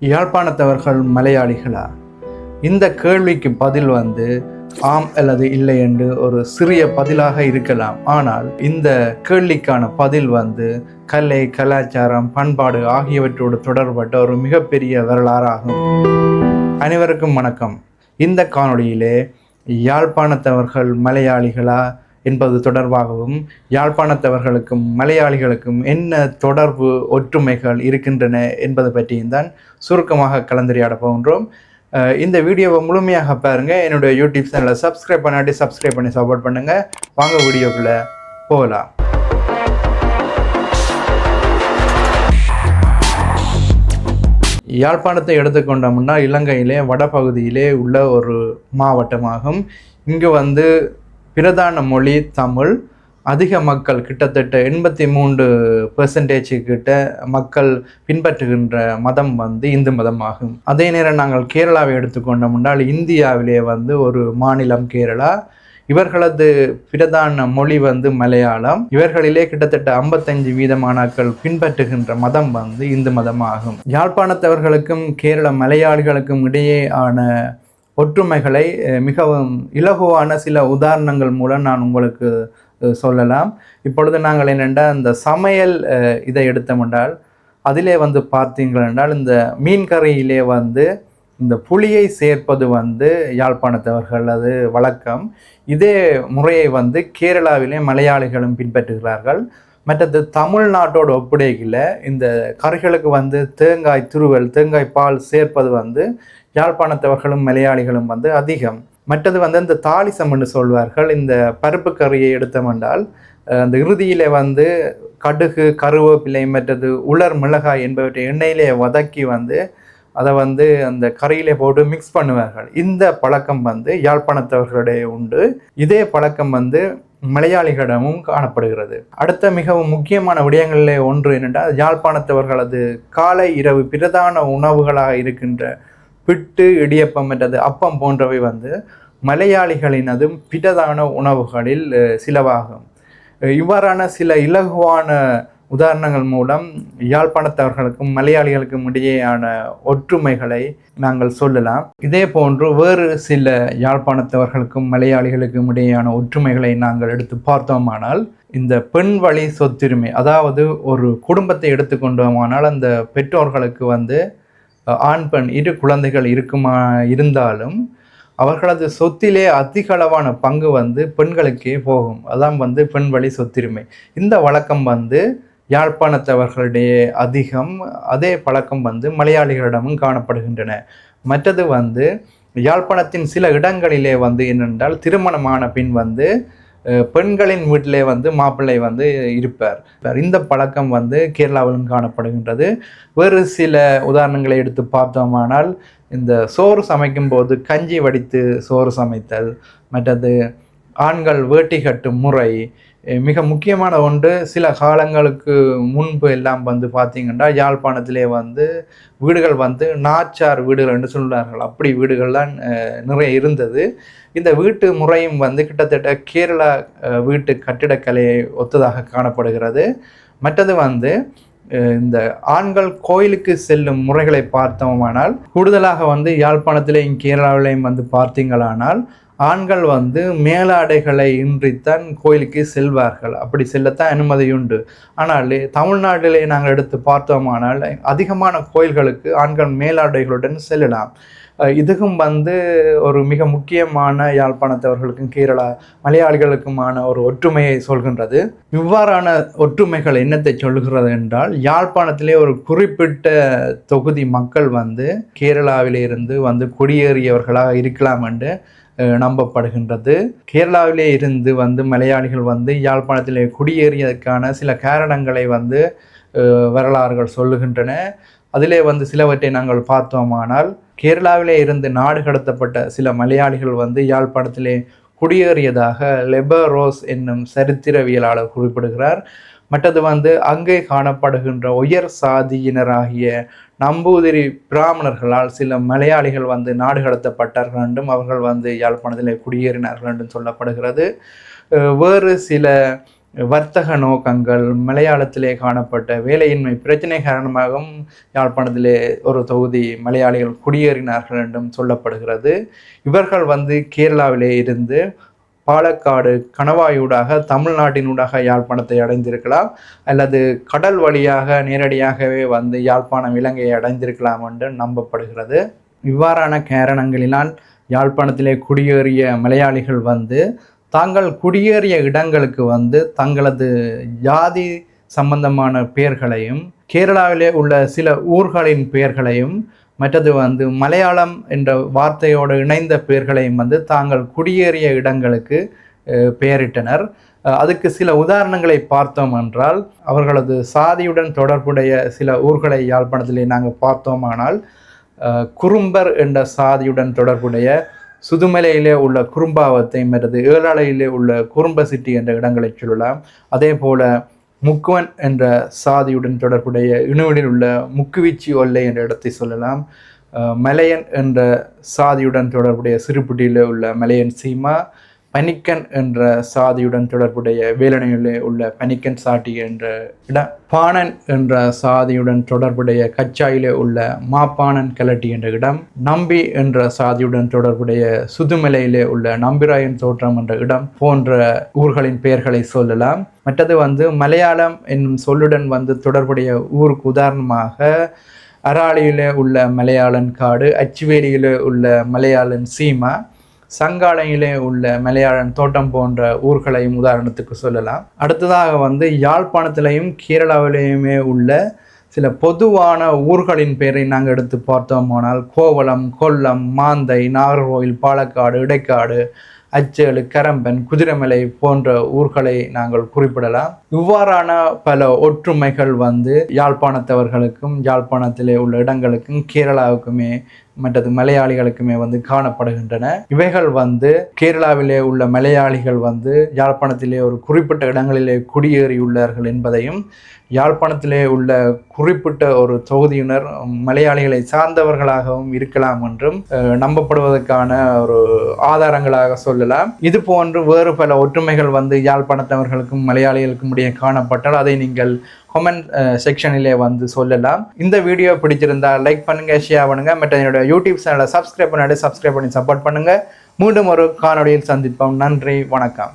யாழ்ப்பாணத்தவர்கள் மலையாளிகளா? இந்த கேள்விக்கு பதில் வந்து ஆம் அல்லது இல்லை என்று ஒரு சிறிய பதிலாக இருக்கலாம். ஆனால் இந்த கேள்விக்கான பதில் வந்து கலை கலாச்சாரம் பண்பாடு ஆகியவற்றோடு தொடர்பட்ட ஒரு மிகப்பெரிய வரலாறாகும். அனைவருக்கும் வணக்கம். இந்த காணொளியிலே யாழ்ப்பாணத்தவர்கள் மலையாளிகளா என்பது தொடர்பாகவும் யாழ்ப்பாணத்தவர்களுக்கும் மலையாளிகளுக்கும் என்ன தொடர்பு ஒற்றுமைகள் இருக்கின்றன என்பது பற்றியும் தான் சுருக்கமாக கலந்துரையாட போகின்றோம். இந்த வீடியோவை முழுமையாக பாருங்கள் என்னுடைய யூடியூப் சேனலை சப்ஸ்கிரைப் பண்ணாட்டி சப்ஸ்கிரைப் பண்ணி சப்போர்ட் பண்ணுங்கள் வாங்க வீடியோக்குள்ள போகலாம். யாழ்ப்பாணத்தை எடுத்துக்கொண்டோம்னா இலங்கையிலே வடபகுதியிலே உள்ள ஒரு மாவட்டமாகும். இங்கே வந்து பிரதான மொழி தமிழ். அதிக மக்கள் கிட்டத்தட்ட எண்பத்தி மூன்று பெர்சன்டேஜ் கிட்ட மக்கள் பின்பற்றுகின்ற மதம் வந்து இந்து மதமாகும். அதே நேரம் நாங்கள் கேரளாவை எடுத்துக்கொண்டோம் என்றால் இந்தியாவிலே வந்து ஒரு மாநிலம் கேரளா. இவர்களது பிரதான மொழி வந்து மலையாளம். இவர்களிலே கிட்டத்தட்ட ஐம்பத்தஞ்சு வீதமானாக்கள் பின்பற்றுகின்ற மதம் வந்து இந்து மதமாகும். யாழ்ப்பாணத்தவர்களுக்கும் கேரள மலையாளிகளுக்கும் இடையே ஆன ஒற்றுமைகளை மிகவும் இலகுவான சில உதாரணங்கள் மூலம் நான் உங்களுக்கு சொல்லலாம். இப்பொழுது நாங்கள் என்னென்றால் இந்த சமையல் இதை எடுத்தோமென்றால் அதிலே வந்து பார்த்தீங்கள் என்றால் இந்த மீன் கறியிலே வந்து இந்த புளியை சேர்ப்பது வந்து யாழ்ப்பாணத்தவர்கள் அது வழக்கம். இதே முறையை வந்து கேரளாவிலே மலையாளிகளும் பின்பற்றுகிறார்கள். மற்றது தமிழ்நாட்டோட ஒப்படையில் இந்த கறிகளுக்கு வந்து தேங்காய் துருவல் தேங்காய் பால் சேர்ப்பது வந்து யாழ்ப்பாணத்தவர்களும் மலையாளிகளும் வந்து அதிகம். மற்றது வந்து இந்த தாளிசம் என்று சொல்வார்கள். இந்த பருப்பு கறியை எடுத்தமென்றால் அந்த இறுதியில் வந்து கடுகு கருவேப்பிலை மற்றது உலர் மிளகாய் என்பவற்றை எண்ணெயிலே வதக்கி வந்து அதை வந்து அந்த கறியிலே போட்டு மிக்ஸ் பண்ணுவார்கள். இந்த பழக்கம் வந்து யாழ்ப்பாணத்தவர்களிடையே உண்டு. இதே பழக்கம் வந்து மலையாளிகளிடமும் காணப்படுகிறது. அடுத்த மிகவும் முக்கியமான விடயங்களில் ஒன்று என்னென்றால் யாழ்ப்பாணத்தவர்களது காலை இரவு பிரதான உணவுகளாக இருக்கின்ற பிட்டு இடியப்பம் மற்றது அப்பம் போன்றவை வந்து மலையாளிகளினதும் பிரதான உணவுகளில் சிலவாகும். இவ்வாறான சில இலகுவான உதாரணங்கள் மூலம் யாழ்ப்பாணத்தவர்களுக்கும் மலையாளிகளுக்கும் இடையேயான ஒற்றுமைகளை நாங்கள் சொல்லலாம். இதே போன்று வேறு சில யாழ்ப்பாணத்தவர்களுக்கும் மலையாளிகளுக்கும் இடையேயான ஒற்றுமைகளை நாங்கள் எடுத்து பார்த்தோமானால் இந்த பெண் வழி சொத்துரிமை அதாவது ஒரு குடும்பத்தை எடுத்துக்கொண்டோமானால் அந்த பெற்றோர்களுக்கு வந்து ஆண் பெண் இரு குழந்தைகள் இருக்குமா இருந்தாலும் அவர்களது சொத்திலே அதிக அளவான பங்கு வந்து பெண்களுக்கே போகும். அதான் வந்து பெண் வழி சொத்துரிமை. இந்த வழக்கம் வந்து யாழ்ப்பாணத்தவர்களிடையே அதிகம் அதே பழக்கம் வந்து மலையாளிகளிடமும் காணப்படுகின்றன. மற்றது வந்து யாழ்ப்பாணத்தின் சில இடங்களிலே வந்து என்னென்றால் திருமணமான பின் வந்து பெண்களின் வீட்டிலே வந்து மாப்பிள்ளை வந்து இருப்பார். இந்த பழக்கம் வந்து கேரளாவிலும் காணப்படுகின்றது. வேறு சில உதாரணங்களை எடுத்து பார்த்தோமானால் இந்த சோறு சமைக்கும் போது கஞ்சி வடித்து சோறு சமைத்தல் மற்றது ஆண்கள் வேட்டி கட்டும் முறை மிக முக்கியமான ஒன்று. சில காலங்களுக்கு முன்பு எல்லாம் வந்து பார்த்தீங்கன்னா யாழ்ப்பாணத்திலே வந்து வீடுகள் வந்து நாச்சார் வீடுகள் என்று சொல்கிறார்கள் அப்படி வீடுகள்லாம் நிறைய இருந்தது. இந்த வீட்டு முறையும் வந்து கிட்டத்தட்ட கேரளா வீட்டு கட்டிடக்கலையை ஒத்ததாக காணப்படுகிறது. மற்றது வந்து இந்த ஆண்கள் கோயிலுக்கு செல்லும் முறைகளை பார்த்தோமானால் கூடுதலாக வந்து யாழ்ப்பாணத்திலேயும் கேரளாவிலையும் வந்து பார்த்தீங்களானால் ஆண்கள் வந்து மேலாடைகளை இன்றித்தான் கோயிலுக்கு செல்வார்கள். அப்படி செல்லத்தான் அனுமதி உண்டு ஆனால் தமிழ்நாட்டிலே நாங்கள் எடுத்து பார்த்தோமானால் அதிகமான கோயில்களுக்கு ஆண்கள் மேலாடைகளுடன் செல்லலாம். இதுக்கும் வந்து ஒரு மிக முக்கியமான யாழ்ப்பாணத்தவர்களுக்கும் கேரளா மலையாளிகளுக்குமான ஒரு ஒற்றுமையை சொல்கின்றது. இவ்வாறான ஒற்றுமைகள் என்னத்தை சொல்கிறது என்றால் யாழ்ப்பாணத்திலே ஒரு குறிப்பிட்ட தொகுதி மக்கள் வந்து கேரளாவிலிருந்து வந்து குடியேறியவர்களாக இருக்கலாம் என்று நம்பப்படுகின்றது. கேரளாவிலே இருந்து வந்து மலையாளிகள் வந்து யாழ்ப்பாணத்திலே குடியேறியதற்கான சில காரணங்களை வந்து வரலாறுகள் சொல்லுகின்றன. அதிலே வந்து சிலவற்றை நாங்கள் பார்த்தோமானால் கேரளாவிலே இருந்து நாடு கடத்தப்பட்ட சில மலையாளிகள் வந்து யாழ்ப்பாணத்திலே குடியேறியதாக லெபரோஸ் என்னும் சரித்திரவியலாளர் குறிப்பிடுகிறார். மற்றது வந்து அங்கே காணப்படுகின்ற உயர் சாதியினராகிய நம்பூதிரி பிராமணர்களால் சில மலையாளிகள் வந்து நாடு கடத்தப்பட்டார்கள் என்றும் அவர்கள் வந்து யாழ்ப்பாணத்திலே குடியேறினார்கள் என்றும் சொல்லப்படுகிறது. வேறு சில வர்த்தக நோக்கங்கள் மலையாளத்திலே காணப்பட்ட வேலையின்மை பிரச்சனை காரணமாகவும் யாழ்ப்பாணத்திலே ஒரு தொகுதி மலையாளிகள் குடியேறினார்கள் என்றும் சொல்லப்படுகிறது. இவர்கள் வந்து கேரளாவிலே இருந்து பாலக்காடு கணவாயூடாக தமிழ்நாட்டினூடாக யாழ்ப்பாணத்தை அடைந்திருக்கலாம். அல்லது கடல் வழியாக நேரடியாகவே வந்து யாழ்ப்பாணம் இலங்கையை அடைந்திருக்கலாம் என்று நம்பப்படுகிறது. இவ்வாறான காரணங்களினால் யாழ்ப்பாணத்திலே குடியேறிய மலையாளிகள் வந்து தாங்கள் குடியேறிய இடங்களுக்கு வந்து தங்களது ஜாதி சம்பந்தமான பெயர்களையும் கேரளாவிலே உள்ள சில ஊர்களின் பெயர்களையும் மற்றது வந்து மலையாளம் என்ற வார்த்தையோடு இணைந்த பெயர்களையும் வந்து தாங்கள் குடியேறிய இடங்களுக்கு பெயரிட்டனர். அதுக்கு சில உதாரணங்களை பார்த்தோம் என்றால் அவர்களது சாதியுடன் தொடர்புடைய சில ஊர்களை யாழ்ப்பாணத்திலே நாங்கள் பார்த்தோமானால் குறும்பர் என்ற சாதியுடன் தொடர்புடைய சுதுமலையிலே உள்ள குறும்பாவத்தை மற்றது ஏழாலையிலே உள்ள குறும்ப சிட்டி என்ற இடங்களை சொல்லலாம். அதே போல முக்குவன் என்ற சாதியுடன் தொடர்புடைய இணுவனில் உள்ள முக்குவிச்சி ஒல்லை என்ற இடத்தை சொல்லலாம். மலையன் என்ற சாதியுடன் தொடர்புடைய சிறுபுட்டியில் உள்ள மலையன் சீமா. பனிக்கன் என்ற சாதியுடன் தொடர்புடைய வேலனையிலே உள்ள பனிக்கன் சாட்டி என்ற இடம் பாணன் என்ற சாதியுடன் தொடர்புடைய கச்சாயிலே உள்ள மாப்பாணன் கலட்டி என்ற இடம் நம்பி என்ற சாதியுடன் தொடர்புடைய சுதுமலையிலே உள்ள நம்பிராயன் தோற்றம் என்ற இடம் போன்ற ஊர்களின் பெயர்களை சொல்லலாம். மற்றது வந்து மலையாளம் என்னும் சொல்லுடன் வந்து தொடர்புடைய ஊருக்கு உதாரணமாக அராலியிலே உள்ள மலையாளன் காடு அச்சுவேலியிலே உள்ள மலையாளன் சீமா சங்காலையிலே உள்ள மலையாளன் தோட்டம் போன்ற ஊர்களையும் உதாரணத்துக்கு சொல்லலாம். அடுத்ததாக வந்து யாழ்ப்பாணத்திலையும் கேரளாவிலேயுமே உள்ள சில பொதுவான ஊர்களின் பெயரை நாங்கள் எடுத்து பார்த்தோமானால் கோவளம் கொல்லம் மாந்தை நாகர்கோவில் பாலக்காடு இடைக்காடு அச்சேலு கரம்பன் குதிரைமலை போன்ற ஊர்களை நாங்கள் குறிப்பிடலாம். இவ்வாறான பல ஒற்றுமைகள் வந்து யாழ்ப்பாணத்தவர்களுக்கும் யாழ்ப்பாணத்திலே உள்ள இடங்களுக்கும் கேரளாவுக்குமே மற்றது மலையாளிகளுக்குமே வந்து காணப்படுகின்றன. இவைகள் வந்து கேரளாவிலே உள்ள மலையாளிகள் வந்து யாழ்ப்பாணத்திலே ஒரு குறிப்பிட்ட இடங்களிலே குடியேறியுள்ளார்கள் என்பதையும் யாழ்ப்பாணத்திலே உள்ள குறிப்பிட்ட ஒரு தொகுதியினர் மலையாளிகளை சார்ந்தவர்களாகவும் இருக்கலாம் என்றும் நம்பப்படுவதற்கான ஒரு ஆதாரங்களாக சொல்லலாம். இது போன்று வேறு பல ஒற்றுமைகள் வந்து யாழ்ப்பாணத்தவர்களுக்கும் மலையாளிகளுக்கும் இடையே காணப்பட்டால் அதை நீங்கள் கமெண்ட் செக்ஷனிலே uh, வந்து சொல்லலாம். இந்த வீடியோ பிடிச்சிருந்தா லைக் பண்ணுங்க ஷேர் பண்ணுங்க. மற்ற என்னோட யூடியூப் சேனலை சப்ஸ்கிரைப் பண்ணாடி சப்ஸ்கிரைப் பண்ணி சப்போர்ட் பண்ணுங்க. மீண்டும் ஒரு காணொலியில் சந்திப்போம். நன்றி வணக்கம்.